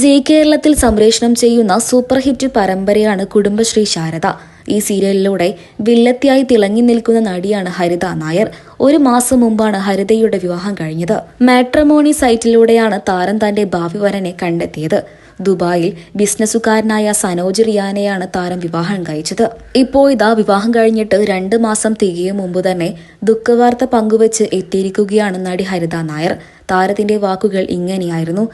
C കേരളത്തിൽ സംപ്രേഷണം ചെയ്യുന്ന സൂപ്പർ ഹിറ്റ് പരമ്പരയാണ് കുടുംബശ്രീ ശാരദ. ഈ സീരിയലിലൂടെ വില്ലത്തിയായി തിളങ്ങി നിൽക്കുന്ന നടിയാണ് ഹരിത നായർ. ഒരു മാസം മുമ്പാണ് ഹരിതയുടെ വിവാഹം കഴിഞ്ഞത്. മാട്രമോണി സൈറ്റിലൂടെയാണ് താരം തന്റെ ഭാവി വരനെ കണ്ടെത്തിയത്. ദുബായിൽ ബിസിനസ്സുകാരനായ സനോജ് റിയാനെയാണ് താരം വിവാഹം കഴിച്ചത്. ഇപ്പോൾ ഇതാ വിവാഹം കഴിഞ്ഞിട്ട് രണ്ട് മാസം തികയും മുമ്പ് തന്നെ ദുഃഖവാർത്ത പങ്കുവച്ച് എത്തിയിരിക്കുകയാണ് നടി ഹരിത നായർ. താരത്തിന്റെ വാക്കുകൾ ഇങ്ങനെയായിരുന്നു.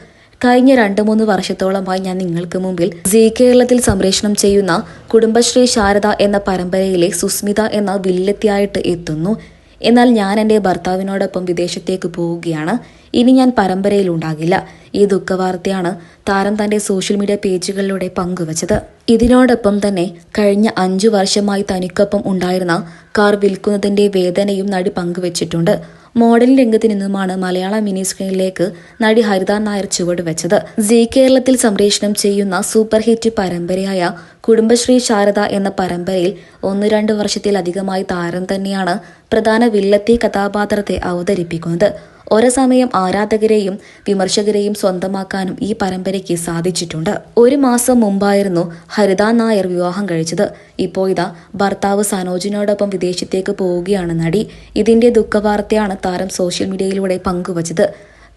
കഴിഞ്ഞ രണ്ട് മൂന്ന് വർഷത്തോളമായി ഞാൻ നിങ്ങൾക്ക് മുമ്പിൽ ജി കേരളത്തിൽ സംപ്രേഷണം ചെയ്യുന്ന കുടുംബശ്രീ ശാരദ എന്ന പരമ്പരയിലെ സുസ്മിത എന്ന വില്ലത്തിയായിട്ട് എത്തുന്നു. എന്നാൽ ഞാൻ എന്റെ ഭർത്താവിനോടൊപ്പം വിദേശത്തേക്ക് പോവുകയാണ്. ഇനി ഞാൻ പരമ്പരയിൽ ഉണ്ടാകില്ല. ഈ ദുഃഖവാർത്തയാണ് താരം തന്റെ സോഷ്യൽ മീഡിയ പേജുകളിലൂടെ പങ്കുവച്ചത്. ഇതിനോടൊപ്പം തന്നെ കഴിഞ്ഞ അഞ്ചു വർഷമായി തനിക്കൊപ്പം ഉണ്ടായിരുന്ന കാർ വിൽക്കുന്നതിന്റെ വേദനയും നടി പങ്കുവച്ചിട്ടുണ്ട്. മോഡലിംഗ് രംഗത്ത് നിന്നുമാണ് മലയാള മിനി സ്ക്രീനിലേക്ക് നടി ഹരിത നായർ ചുവട് വെച്ചത്. ജി കേരളത്തിൽ സംപ്രേഷണം ചെയ്യുന്ന സൂപ്പർ ഹിറ്റ് പരമ്പരയായ കുടുംബശ്രീ ശാരദ എന്ന പരമ്പരയിൽ ഒന്ന് രണ്ട് വർഷത്തിലധികമായി താരം തന്നെയാണ് പ്രധാന വില്ലത്തി കഥാപാത്രത്തെ അവതരിപ്പിക്കുന്നത്. ഒരേ സമയം ആരാധകരെയും വിമർശകരെയും സ്വന്തമാക്കാനും ഈ പരമ്പരയ്ക്ക് സാധിച്ചിട്ടുണ്ട്. ഒരു മാസം മുമ്പായിരുന്നു ഹരിത നായർ വിവാഹം കഴിച്ചത്. ഇപ്പോൾ ഇതാ ഭർത്താവ് സനോജിനോടൊപ്പം വിദേശത്തേക്ക് പോവുകയാണ് നടി. ഇതിന്റെ ദുഃഖവാർത്തയാണ് താരം സോഷ്യൽ മീഡിയയിലൂടെ പങ്കുവച്ചത്.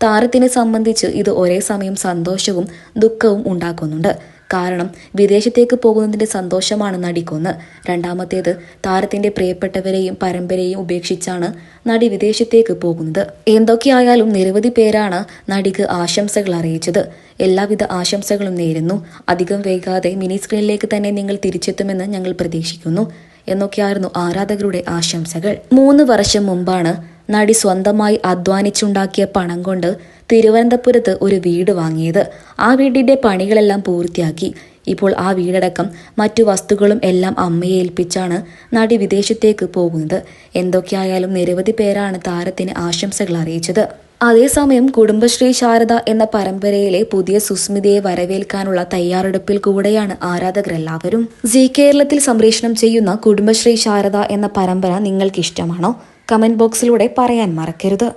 താരത്തിനെ സംബന്ധിച്ച് ഇത് ഒരേ സമയം സന്തോഷവും ദുഃഖവും ഉണ്ടാക്കുന്നുണ്ട്. കാരണം വിദേശത്തേക്ക് പോകുന്നതിന്റെ സന്തോഷമാണ് നടിക്കൊന്ന്. രണ്ടാമത്തേത് താരത്തിന്റെ പ്രിയപ്പെട്ടവരെയും പരമ്പരയും ഉപേക്ഷിച്ചാണ് നടി വിദേശത്തേക്ക് പോകുന്നത്. എന്തൊക്കെയായാലും നിരവധി പേരാണ് നടിക്ക് ആശംസകൾ അറിയിച്ചത്. എല്ലാവിധ ആശംസകളും നേരുന്നു. അധികം വൈകാതെ മിനി സ്ക്രീനിലേക്ക് തന്നെ നിങ്ങൾ തിരിച്ചെത്തുമെന്ന് ഞങ്ങൾ പ്രതീക്ഷിക്കുന്നു. എന്നൊക്കെയായിരുന്നു ആരാധകരുടെ ആശംസകൾ. മൂന്ന് വർഷം മുമ്പാണ് നടി സ്വന്തമായി അധ്വാനിച്ചുണ്ടാക്കിയ പണം കൊണ്ട് തിരുവനന്തപുരത്ത് ഒരു വീട് വാങ്ങിയത്. ആ വീടിന്റെ പണികളെല്ലാം പൂർത്തിയാക്കി. ഇപ്പോൾ ആ വീടടക്കം മറ്റു വസ്തുക്കളും എല്ലാം അമ്മയെ ഏൽപ്പിച്ചാണ് നടി വിദേശത്തേക്ക് പോകുന്നത്. എന്തൊക്കെയായാലും നിരവധി പേരാണ് താരത്തിന് ആശംസകൾ അറിയിച്ചത്. അതേസമയം കുടുംബശ്രീ ശാരദ എന്ന പരമ്പരയിലെ പുതിയ സുസ്മിതയെ വരവേൽക്കാനുള്ള തയ്യാറെടുപ്പിൽ കൂടെയാണ് ആരാധകരെല്ലാവരും. ജി കേരളത്തിൽ സംപ്രേഷണം ചെയ്യുന്ന കുടുംബശ്രീ ശാരദ എന്ന പരമ്പര നിങ്ങൾക്ക് കമന്റ് ബോക്സിലൂടെ പറയാൻ മറക്കരുത്